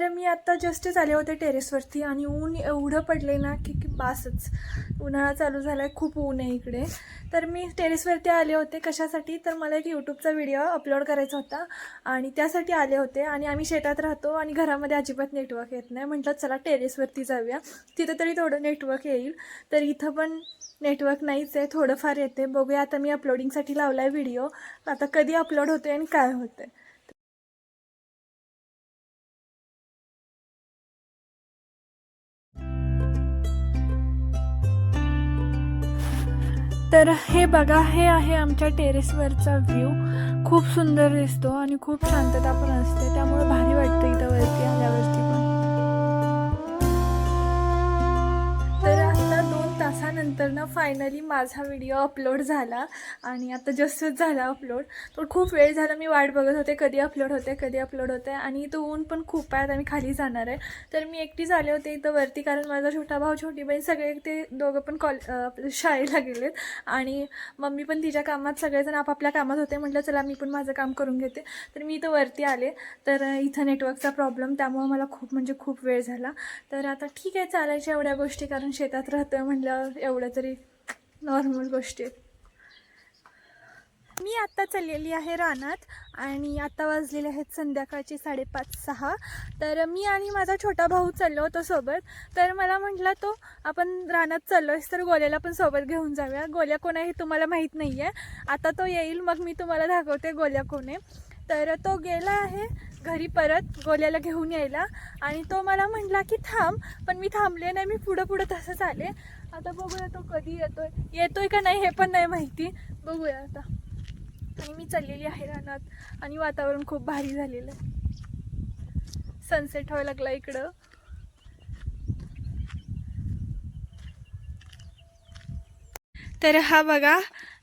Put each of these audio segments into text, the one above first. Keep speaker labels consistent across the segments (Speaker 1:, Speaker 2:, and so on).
Speaker 1: तर मी आत्ता जस्टच आले होते टेरेसवरती आणि ऊन एवढं पडले ना की की बासच. उन्हाळा चालू झाला आहे खूप ऊन आहे इकडे. तर मी टेरेसवरती आले होते कशासाठी? तर मला एक यूट्यूबचा व्हिडिओ अपलोड करायचा होता आणि त्यासाठी आले होते आणि आम्ही शेतात राहतो आणि घरामध्ये अजिबात नेटवर्क येत नाही. म्हटलं चला टेरेसवरती जाऊया. तिथं तरी थोडं नेटवर्क येईल. तर इथं पण नेटवर्क नाहीच आहे थोडंफार येते. बघूया आता मी अपलोडिंगसाठी लावला आहे व्हिडिओ आता कधी अपलोड होते आणि काय होते तर हे बघा हे आहे आमच्या टेरेसवरचा व्ह्यू. खूप सुंदर दिसतो आणि खूप शांतता पण असते त्यामुळे भारी वाटतं इथं वरती आल्यावरती पण. तासानंतर ना फायनली माझा व्हिडिओ अपलोड झाला आणि आता जस्टच झाला अपलोड तर खूप वेळ झाला मी वाट बघत होते कधी अपलोड होते कधी अपलोड होते आणि इथं ऊन पण खूप आहे आणि खाली जाणार आहे. तर मी एकटीच आले होते इथं वरती कारण माझा छोटा भाऊ छोटी बहीण सगळे ते दोघं पण कॉल शाळेला गेलेत आणि मम्मी पण तिच्या कामात सगळेजण आपापल्या कामात होते. म्हटलं चला मी पण माझं काम करून घेते. तर मी इथं वरती आले. तर इथं नेटवर्कचा प्रॉब्लेम त्यामुळं मला खूप म्हणजे खूप वेळ झाला. तर आता ठीक आहे चालायच्या एवढ्या गोष्टी कारण शेतात राहतं म्हटलं. एवढ्या तरी नॉर्मल गोष्टी आहेत. मी आत्ता चाललेली आहे रानात आणि आता वाजलेले आहेत संध्याकाळचे साडेपाच सहा. तर मी आणि माझा छोटा भाऊ चाललो होतो सोबत. तर मला म्हटला तो आपण रानात चाललो आहेस तर गोल्याला पण सोबत घेऊन जाऊया. गोल्या कोण आहे हे तुम्हाला माहीत नाही आहे आता तो येईल मग मी तुम्हाला दाखवते गोल्या कोण आहे. तर तो गेला आहे घरी परत गोल्याला घेऊन यायला. आणि तो मला म्हटला की थांब पण मी थांबले नाही मी पुढं पुढं तसंच आले. आता बघूया तो कधी येतोय. येतोय का नाही हे पण नाही माहिती. बघूया आता. आणि मी चाललेली आहे रानात. आणि वातावरण खूप भारी झालेलं आहे. सनसेट व्हायला लागला इकडं. तर हा बघा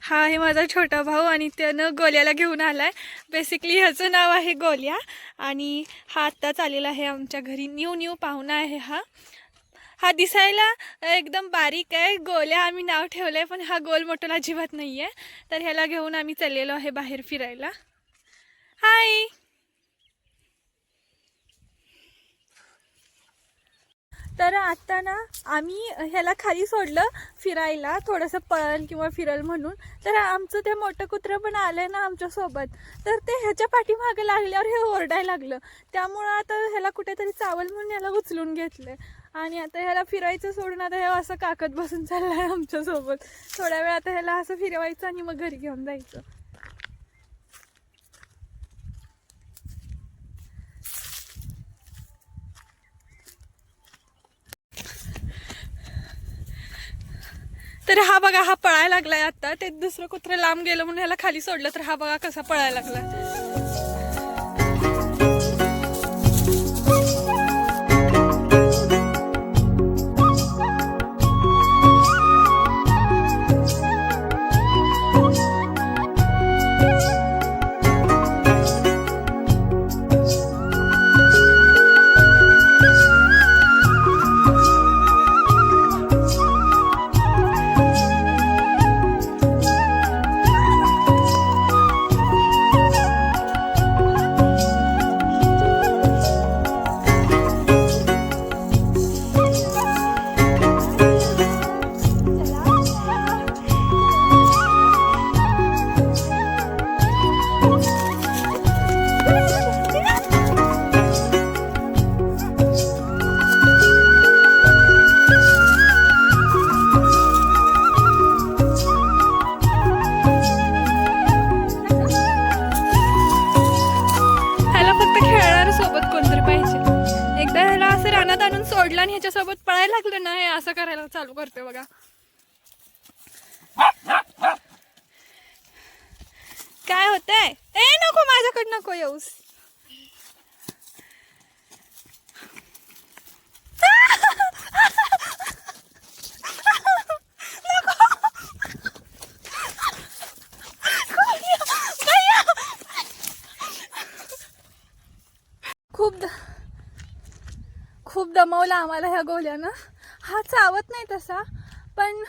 Speaker 1: हा आहे माझा छोटा भाऊ आणि त्यानं गोल्याला घेऊन आलाय. बेसिकली ह्याचं नाव आहे गोल्या. आणि हा आत्ताच आलेला आहे आमच्या घरी. न्यू न्यू पाहुणा आहे हा. हा दिसायला एकदम बारीक आहे. गोल्या आम्ही नाव ठेवलं आहे पण हा गोल मोठा अजिबात नाही आहे तर ह्याला घेऊन आम्ही चाललेलो आहे बाहेर फिरायला. हाय तर आता ना आम्ही ह्याला खाली सोडलं फिरायला थोडंसं पळल किंवा फिरल म्हणून. तर आमचं ते मोठं कुत्रं पण आलं आहे ना आमच्यासोबत तर ते ह्याच्या पाठीमागे लागल्यावर हे ओरडायला लागलं. त्यामुळं आता ह्याला कुठेतरी चावल म्हणून ह्याला उचलून घेतलं आणि आता ह्याला फिरायचं सोडून आता हे असं काकत बसून चाललं आहे आमच्यासोबत थोड्या वेळ आता ह्याला असं फिरवायचं आणि मग घरी घेऊन जायचं. तर हा बघा हा पळायला लागलाय आता. ते दुसरं कुत्रं लांब गेलं म्हणून ह्याला खाली सोडलं तर हा बघा कसा पळायला लागला आणून ह्याच्यासोबत पळायला लागलं ना हे असं करायला चालू करते बघा. काय होतंय? ए नको माझ्याकडे नको येऊस खूप द खूप दमवलं आम्हाला ह्या गोल्यानं. हा चावत नाही तसा पण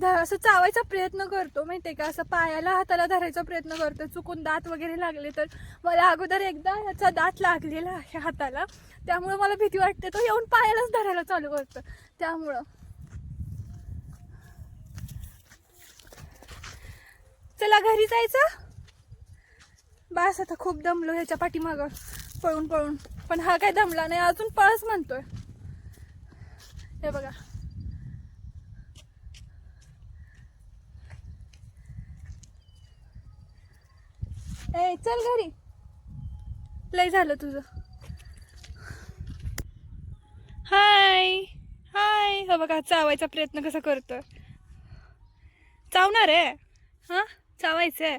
Speaker 1: ध- असं चावायचा प्रयत्न करतो माहिती आहे का? असं पायाला हाताला धरायचा प्रयत्न करतो. चुकून दात वगैरे लागले तर मला अगोदर एकदा ह्याचा दात लागलेला आहे हाताला. त्यामुळं मला भीती वाटते. तो येऊन पायालाच धरायला चालू करतो. त्यामुळं. चला घरी जायचं. बास आता खूप दमलो ह्याच्या पाठीमागं. पळून पळून. पण हा काय दमला नाही अजून पळस म्हणतोय. हे बघा. ए चल घरी. लय झालं तुझं. हाय हाय. हो बघा चावायचा प्रयत्न कसा करतोय. चावणार आहे? हा? चावायचंय.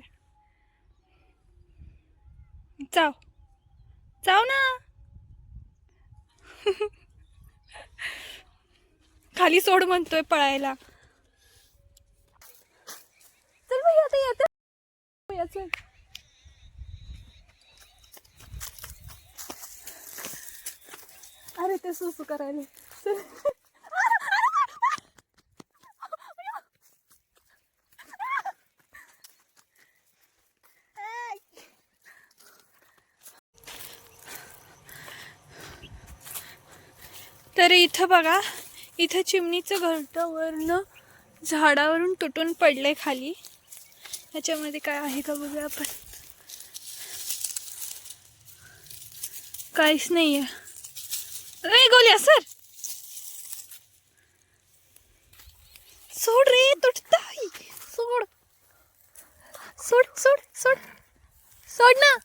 Speaker 1: चाव. चाव ना. खाली सोड म्हणतोय पळायला. चल भाई आता येत. चल. अरे ते सुसू करायला. चल. तर इथं बघा इथं चिमणीचं घरटं वरनं झाडावरून तुटून पडलं आहे खाली. ह्याच्यामध्ये काय आहे का बघूया आपण? काहीच नाहीये. ए गोल्या सर! सोड रे तुटत सोड. सोड सोड सोड. सोड ना.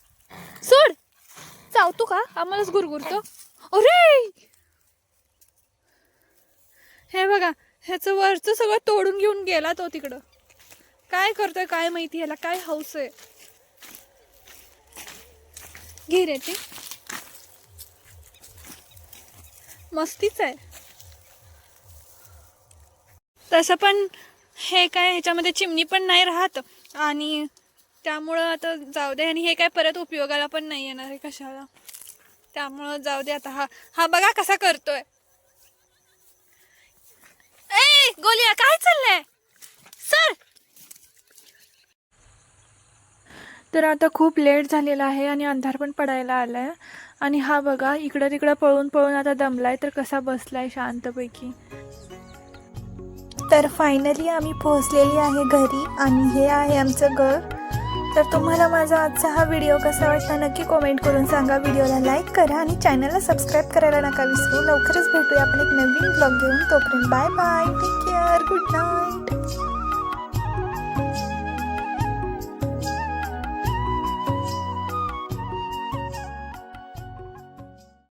Speaker 1: सोड. चावतो का? आम्हालाच गुरगुरतो. अरे! हे बघा ह्याचं वरचं सगळं तोडून घेऊन गेला तो तिकडं. काय करतोय काय माहिती ह्याला काय हौस आहे? घे रे मस्तीच आहे. तसं पण हे काय ह्याच्यामध्ये चिमणी पण नाही राहत आणि त्यामुळं आता जाऊ दे आणि हे काय परत उपयोगाला पण नाही येणार आहे कशाला. त्यामुळं जाऊ दे आता हा. हा बघा कसा करतोय. ए गोलिया काय चाललंय? सर! तर आता खूप लेट झालेला आहे आणि अंधार पण पडायला आलाय. आणि हा बघा इकडं तिकडं पळून पळून आता दमलाय तर कसा बसलाय शांतपैकी.
Speaker 2: तर फायनली आम्ही पोहोचलेली आहे घरी आणि हे आहे आमचं घर. तर तुम्हाला माझा आजचा हा व्हिडिओ कसा वाटला नक्की कॉमेंट करून सांगा. व्हिडिओला लाईक करा आणि चॅनलला सबस्क्राईब करायला नका विसरू. लवकरच भेटूया आपण एक नवीन ब्लॉग घेऊन. तोपर्यंत bye bye take care good night